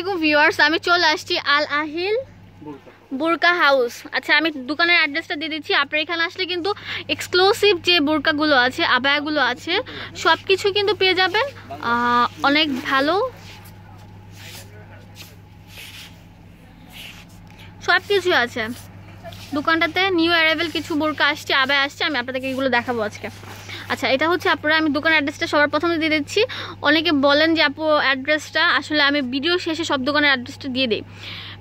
আলাইকুম ভিউয়ার্স, আমি চলে আসছি আল আহিল বোরকা হাউস। আচ্ছা আমি দোকানের অ্যাড্রেসটা দিয়ে দিচ্ছি। আপনার এখানে আসলে কিন্তু এক্সক্লুসিভ যে বোরকাগুলো আছে, আবায়াগুলো আছে সব কিছু কিন্তু পেয়ে যাবেন। অনেক ভালো। সব কিছুই আছে। দোকানটাতে নিউ অ্যারাইভেল কিছু বোরকা আসছে, আবায় আসছে, আমি আপনাদেরকে এগুলো দেখাবো আজকে। আচ্ছা এটা হচ্ছে আপনারা, আমি দোকানের অ্যাড্রেসটা সবার প্রথমে দিয়ে দিচ্ছি। অনেকে বলেন যে, আপু অ্যাড্রেসটা আসলে আমি ভিডিও শেষে সব দোকানের অ্যাড্রেসটা দিয়ে দিই।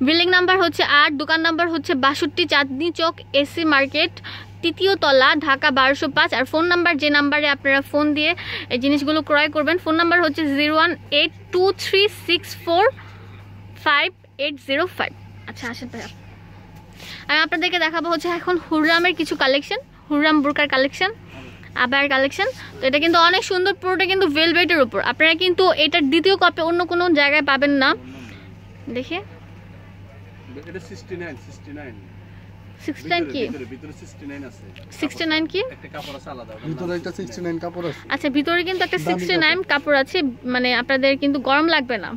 বিল্ডিং নাম্বার হচ্ছে আট, দোকান নাম্বার হচ্ছে বাষট্টি, চাঁদনি চক এসি মার্কেট তৃতীয় তলা, ঢাকা বারোশো পাঁচ। আর ফোন নাম্বার যে নাম্বারে আপনারা ফোন দিয়ে এই জিনিসগুলো ক্রয় করবেন ফোন নাম্বার হচ্ছে zero one eight two three six four five eight zero five. আচ্ছা আসেন ভাইয়া। আমি আপনাদেরকে দেখাবো হচ্ছে এখন হুররামের কিছু কালেকশন হুররাম বুরকার কালেকশন আবার কালেকশন তো এটা কিন্তু অনেক সুন্দর পুরোটা কিন্তু ভেলভেটের উপর। আপনারা কিন্তু এটার দ্বিতীয় কপি অন্য কোনো জায়গায় পাবেন না। দেখে। এটা 69 69 সিক্সটি নাইন কি? ভিতরে ভিতরে 69 আছে। সিক্সটি নাইন কি? একটা কাপড় আছে আলাদা ওটার ভিতরে নাম একটা 69 সিক্সটি নাইন কাপড় আছে। আচ্ছা ভিতরে কিন্তু একটা সিক্সটি নাইন কাপড় আছে। মানে আপনাদের কিন্তু গরম লাগবে না।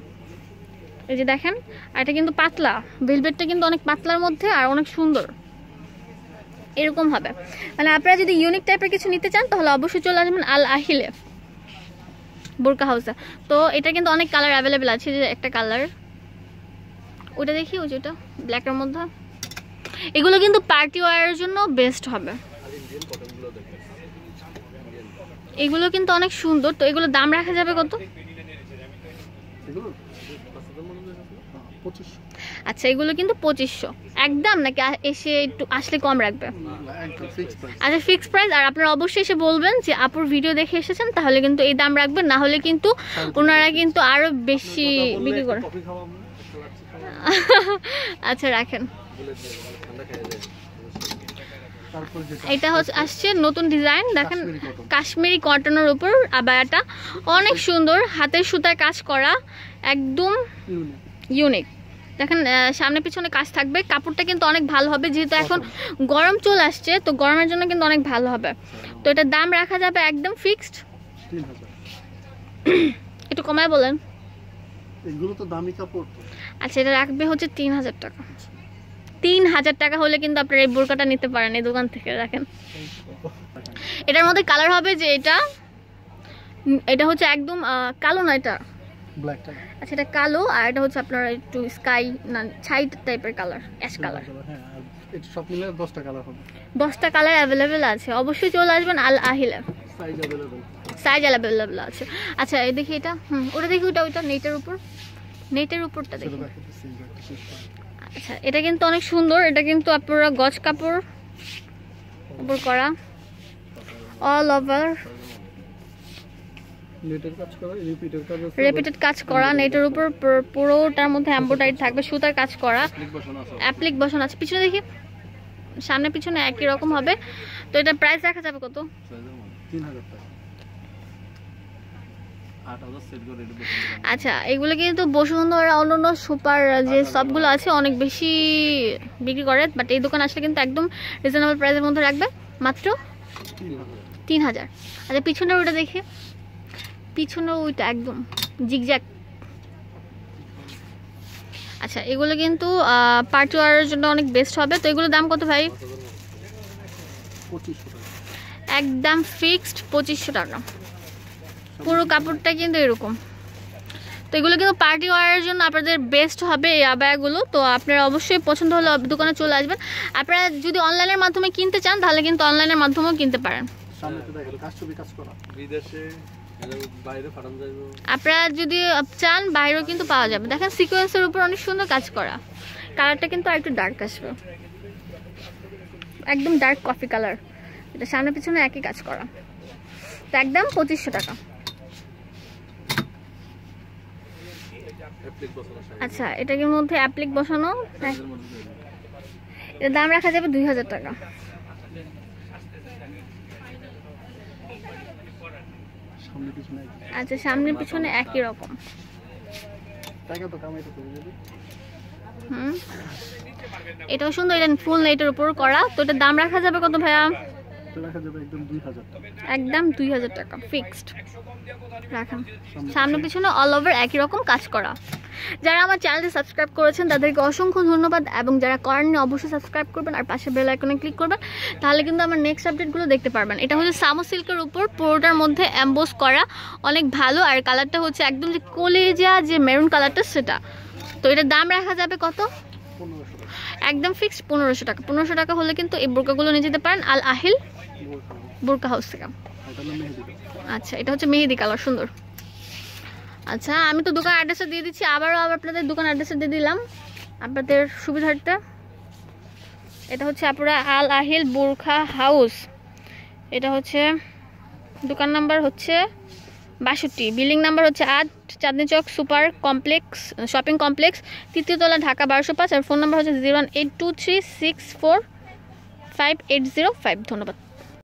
এই যে দেখেন আর এটা কিন্তু পাতলা। ভেলভেটটা কিন্তু অনেক পাতলার মধ্যে আর অনেক সুন্দর। এরকম হবে। মানে আপনারা যদি ইউনিক টাইপের কিছু নিতে চান, তাহলে অবশ্যই চলে আসবেন আল আহিলে বোরকা হাউসে তো এটা কিন্তু অনেক কালার অ্যাভেলেবেল আছে যে একটা কালার ওটা দেখি, ওই যেটা ব্ল্যাকের মধ্যে। এগুলো কিন্তু পার্টি ওয়ারের জন্য বেস্ট হবে। এগুলো কিন্তু অনেক সুন্দর। তো এগুলো দাম রাখা যাবে কত? আচ্ছা এগুলো কিন্তু পঁচিশশো। একদম নাকি এসে একটু আসলে কম রাখবে? আচ্ছা ফিক্স প্রাইস আর আপনারা অবশ্যই এসে বলবেন যে আপুর ভিডিও দেখে এসেছেন তাহলে কিন্তু এই দাম রাখবেন না হলে কিন্তু ওনারা কিন্তু আরও বেশি বিক্রি করে। কফি খাওয়া আমরা আচ্ছা রাখেন। এটা হচ্ছে আসছে নতুন ডিজাইন দেখেন কাশ্মীরি কটনের উপর আবায়াটা। অনেক সুন্দর হাতের সুতায় কাজ করা একদম ইউনিক ইউনিক দেখেন সামনে পিছনে কাজ থাকবে কাপড়টা কিন্তু অনেক ভালো হবে যেহেতু এখন গরম চলে আসছে তো গরমের জন্য কিন্তু অনেক ভালো হবে। তো এটার দাম রাখা যাবে একদম ফিক্সড একটু কমায় বলেন। এগুলো তো দামি কাপড় আচ্ছা এটা রাখবে হচ্ছে তিন হাজার টাকা। তিন হাজার টাকা হলে কিন্তু আপনারা এই বোরকাটা নিতে পারেন এই দোকান থেকে রাখেন এটার মধ্যে কালার হবে যে এটা এটা হচ্ছে একদম কালো না এটা? আচ্ছা এটা কালো আর এটা হচ্ছে আপনার একটু স্কাই না ছাই টাইপের কালার অ্যাশ কালার হ্যাঁ এটা সব মিলে দশটা কালার হবে। কালার আছে অবশ্যই চলে আসবেন আল আহিলে। সাইজ অ্যাভেলেবল সাইজ আছে। আচ্ছা এই দেখি এটা হুম ওটা দেখি ওটা ওইটা নেটের উপর নেটের উপরটা দেখি। আচ্ছা এটা কিন্তু অনেক সুন্দর এটা কিন্তু আপনারা গজ কাপড় উপর করা অল ওভার নেটের কাজ করা রিপিটের কাজ রিপিটেড কাজ করা নেটের উপর পুরো- পুরোটার মধ্যে এম্বোটারি থাকবে সুতার কাজ করা। অ্যাপ্লিক বসানো আছে। পিছনে দেখি সামনে পিছনে একই রকম হবে। তো এটা প্রাইস রাখা যাবে কত? সাইজের মধ্যে তিন হাজার টাকা। 8000 সেট করে এটা বসানো যাবে। আচ্ছা এগুলো কিন্তু বসুন্ধরা অন্যান্য সুপার যে সবগুলো আছে অনেক বেশি বিক্রি করে বাট এই দোকান আসলে কিন্তু একদম রিজনেবল প্রাইসের মধ্যে রাখবে। মাত্র তিন হাজার। আচ্ছা পিছনের ওইটা দেখি। পিছনের ওইটা একদম জিগজ্যাগ আচ্ছা এগুলো কিন্তু পার্টি ওয়ারের জন্য অনেক বেস্ট হবে। তো এগুলোর দাম কত ভাই? একদম ফিক্সড পঁচিশশো টাকা। পুরো কাপড়টা কিন্তু এরকম। তো এগুলো কিন্তু পার্টি ওয়ারের জন্য আপনাদের বেস্ট হবে এই আবায়াগুলো। তো আপনারা অবশ্যই পছন্দ হলে দোকানে চলে আসবেন। আপনারা যদি অনলাইনের মাধ্যমে কিনতে চান তাহলে কিন্তু অনলাইনের মাধ্যমেও কিনতে পারেন। এটা আপনারা যদি চান বাইরেও কিন্তু পাওয়া যাবে। দেখেন সিকোয়েন্সের উপর অনেক সুন্দর কাজ করা। কালারটা কিন্তু আর একটু ডার্ক আসবে। একদম ডার্ক কফি কালার এটা সামনে পিছনে একই কাজ করা। তো একদম পঁচিশশো টাকা। আচ্ছা এটার মধ্যে অ্যাপ্লিক বসানো। হ্যাঁ। এর দাম রাখা যাবে দুই হাজার টাকা সামনে পিছনে একই। আচ্ছা সামনে পিছনে একই রকম। হুম। এটাও সুন্দর এটা ফুল নেটের উপর করা। তো এটার দাম রাখা যাবে কত ভাইয়া? রাখা যাবে একদম দুই হাজার টাকা। একদম ফিক্সড রাখেন। সামনে পিছনে অল ওভার একই রকম কাজ করা। যারা আমার চ্যানেলটি সাবস্ক্রাইব করেছেন তাদেরকে অসংখ্য ধন্যবাদ এবং যারা করেননি অবশ্যই সাবস্ক্রাইব করবেন আর পাশে বেল আইকনে ক্লিক করবেন তাহলে কিন্তু আমার নেক্সট আপডেটগুলো দেখতে পারবেন। এটা হচ্ছে সামো সিল্কের উপর পুরোটার মধ্যে অ্যাম্বোস করা অনেক ভালো। আর কালারটা হচ্ছে একদম যে কলেজা যে মেরুন কালারটা সেটা। তো এটার দাম রাখা যাবে কত? একদম ফিক্সড পনেরোশো টাকা। পনেরোশো টাকা হলে কিন্তু এই বোরকাগুলো নিয়ে যেতে পারেন। আল আহিল বোরকা হাউস থেকে। আচ্ছা এটা হচ্ছে মেহেদি কালার, সুন্দর। আচ্ছা আমি তো দোকান অ্যাড্রেসটা দিয়ে দিচ্ছি। আবারও আবার আপনাদের দোকান অ্যাড্রেসটা দিয়ে দিলাম। আপনাদের সুবিধার্থে। এটা হচ্ছে আপনারা আল আহিল বোরখা হাউস। এটা হচ্ছে দোকান নাম্বার হচ্ছে বাষট্টি। বিল্ডিং নাম্বার হচ্ছে আট, Chandni Chowk, super complex, shopping complex. তৃতীয়তলা Dhaka বারোশো পাঁচ আর ফোন নাম্বার হচ্ছে zero one eight two three six four five eight zero five. ধন্যবাদ।